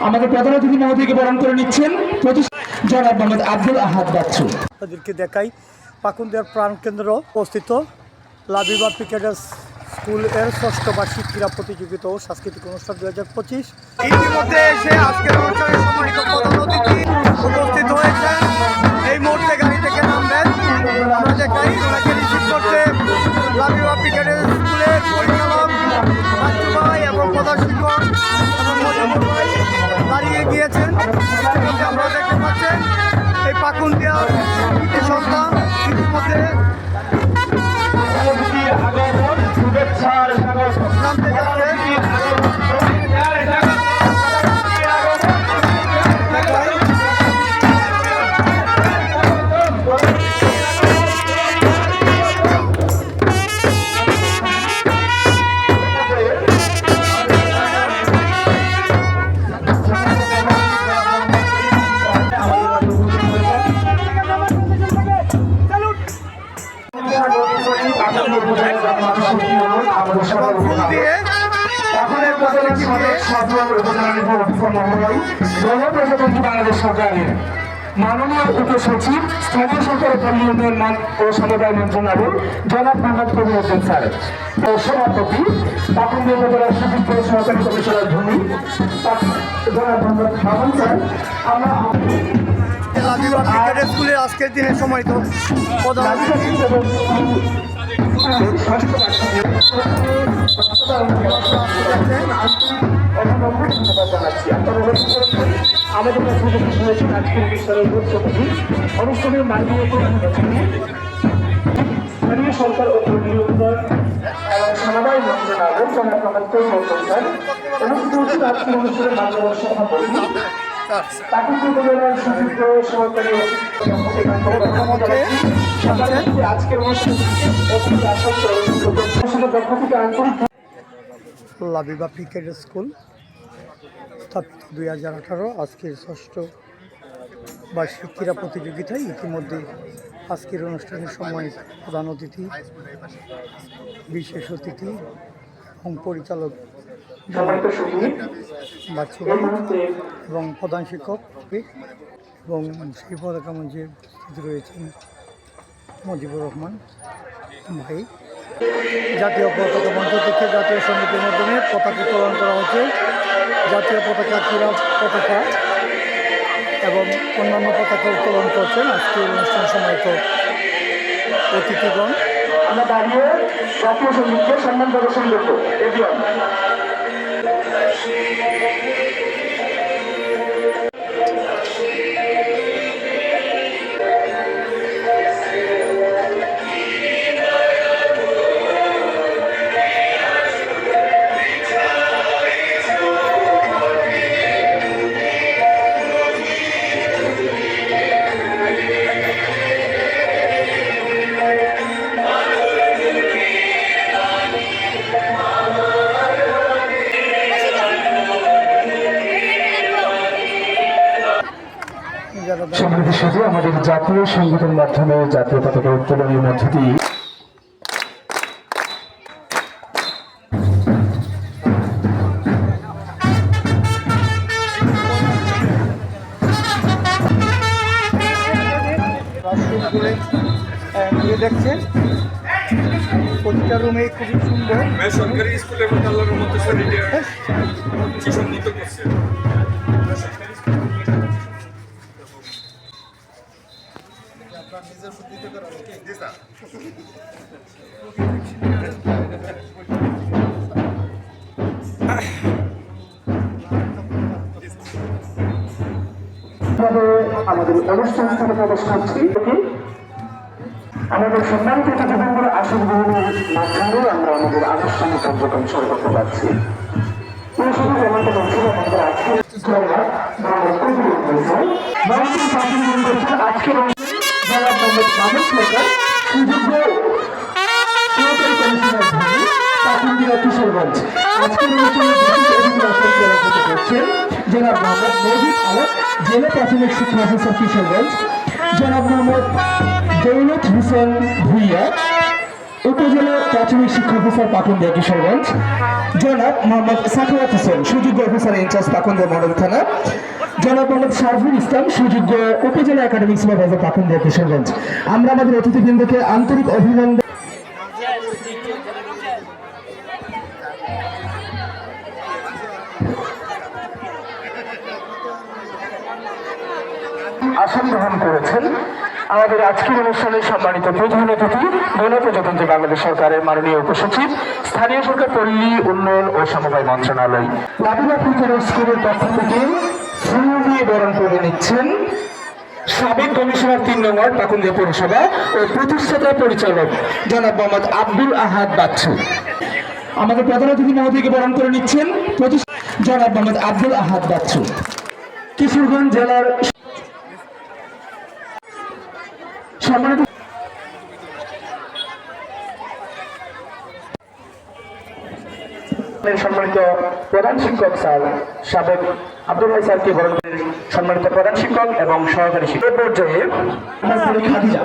আমাদের প্রধান অতিথি মহোদয়কে বরণ করে নিচ্ছেন জনাব মোহাম্মদ আব্দুল আহাদ বাচ্চু। তাদেরকে দেখাই পাকুন্দিয়ার প্রাণকেন্দ্র অবস্থিত লাভিবা পিকেটার্স স্কুলের ষষ্ঠ বার্ষিক ক্রীড়া প্রতিযোগিতা ও সাংস্কৃতিক অনুষ্ঠান দু হাজার পঁচিশ। ইতিমধ্যে এসে আজকের অনুষ্ঠানে সম্মানিত প্রধান অতিথি উপস্থিত হয়েছেন। এই মুহূর্তে গাড়ি থেকে নামবেন। আমরা দেখাই ফুল দিয়ে উপজেলা মহোদয় বাংলাদেশ সরকারের মাননীয় উপসচিব স্থানীয় সরকার পল্লী উন্নয়ন ও সমবায় মন্ত্রণালয় জনাব মোহাম্মদ কবিরুদ্দিন স্যার। ও সভাপতি পাকুন্দি উপজেলার সুযোগ্য সহকারী কমিশনার ভূমি জনাব মোহাম্মদ মামুন স্যার। আমরা লাবিবা ক্রিকেট আজকের দিনে সম্মানিত প্রধান আমাদের কাছে উপস্থিত হয়েছেন আজকের বিশ্বের গুরুত্বপূর্ণ অনুষ্ঠানের মাননীয় স্থানীয় সরকার ও উন্নয়ন এবং সমবায় মন্ত্রণালয় জনাব তৈমুর হোসেন অনুষ্ঠিত আজকের অনুষ্ঠানের মাননীয় সভাপতি প্রাকৃতিক উপজেলার লাবিবা ক্রিকেট স্কুল। স্থাপিত দুই হাজার আঠারো আজকের ষষ্ঠ বার্ষিক ক্রীড়া প্রতিযোগিতায় ইতিমধ্যে আজকের অনুষ্ঠানের সময় প্রধান অতিথি, বিশেষ অতিথি এবং পরিচালক এবং প্রধান শিক্ষক এবং সেই পতাকা মঞ্চে উপস্থিত রয়েছেন মজিবুর রহমান ভাই। জাতীয় পতাকা মঞ্চ থেকে জাতীয় সঙ্গীতের মাধ্যমে পতাকা উত্তোলন করা হচ্ছে। জাতীয় পতাকা, ক্রীড়া পতাকা এবং অন্যান্য পতাকা উত্তোলন করছেন আজকের অনুষ্ঠান সময়ত অতিথিগণ। আমরা দাঁড়িয়ে জাতীয় সঙ্গীতকে সম্মান প্রদর্শন করব। সম্মানিত সাথে আমাদের জাতীয় সঙ্গীতের মাধ্যমে জাতীয় পতাকা উত্তোলনের মধ্য দিয়ে ক্লাসরুম ঘুরে আহ, ঘুরে দেখছে প্রতিটা রুমে খুবই সুন্দর সরকারি স্কুলের মধ্যে আল্লাহর মতো শরীরে আমাদের অনুষ্ঠান স্থানে প্রবেশ করছি। আমাদের সম্মানিত অতিথিবৃন্দর আসন গ্রহণের মাধ্যমে আমরা আমাদের আনুষ্ঠানিক কার্যক্রম শুরু করতে পারছি এই সময় আমাদের আজকের জনাব মোহাম্মদ মাহমুদ সরকার সুযোগ্য সহকারী কমিশনার ভূমি পাকুন্দিয়া কিশোরগঞ্জ আজকের করছেন জনাব মোহাম্মদ মজিদ আলম, জেলা জনাব মোহাম্মদ দৌলত হোসেন ভুইয়া প্রাথমিক শিক্ষা অফিসার পাকুন্দিয়া কিশোরগঞ্জ। জনাব মোহাম্মদ সাখাওয়াত হোসেন, সুযোগ্য অফিসার ইনচার্জ পাকুন্দিয়া মডেল থানা। জনাব মোহাম্মদ শারফুল ইসলাম, সুযোগ্য উপজেলা একাডেমিক সুপারভাইজার পাকুন্দিয়া কিশোরগঞ্জ। আমরা আমাদের অতিথিবৃন্দকে আন্তরিক অভিনন্দন আসন গ্রহণ করেছেন আমাদের আজকের অনুষ্ঠানে সম্মানিত প্রধান অতিথি গণপ্রজাতন্ত্রী বাংলাদেশ সরকারের মাননীয় উপসচিব, স্থানীয় সরকার পল্লী, উন্নয়ন ও সমবায় মন্ত্রণালয়। লাবিলা ফিচার স্কুলের পক্ষ থেকে ফুল দিয়ে বরণ করে নিচ্ছেন সাবেক কমিশনার তিন নম্বর পাকুন্দিয়া পৌরসভা ও প্রতিষ্ঠাতা পরিচালক জনাব মোহাম্মদ আব্দুল আহাদ বাচ্চু। আমাদের প্রধান অতিথি মহোদয়কে বরণ করে নিচ্ছেন জনাব মোহাম্মদ আব্দুল আহাদ বাচ্চু। কিশোরগঞ্জ জেলার সম্মানিত প্রধান শিক্ষক স্যার, সাবেক আব্দুল ভাই স্যারকে বরণ সম্মানিত প্রধান শিক্ষক এবং সহকারী শিক্ষক পর্যায়ে খাদিজা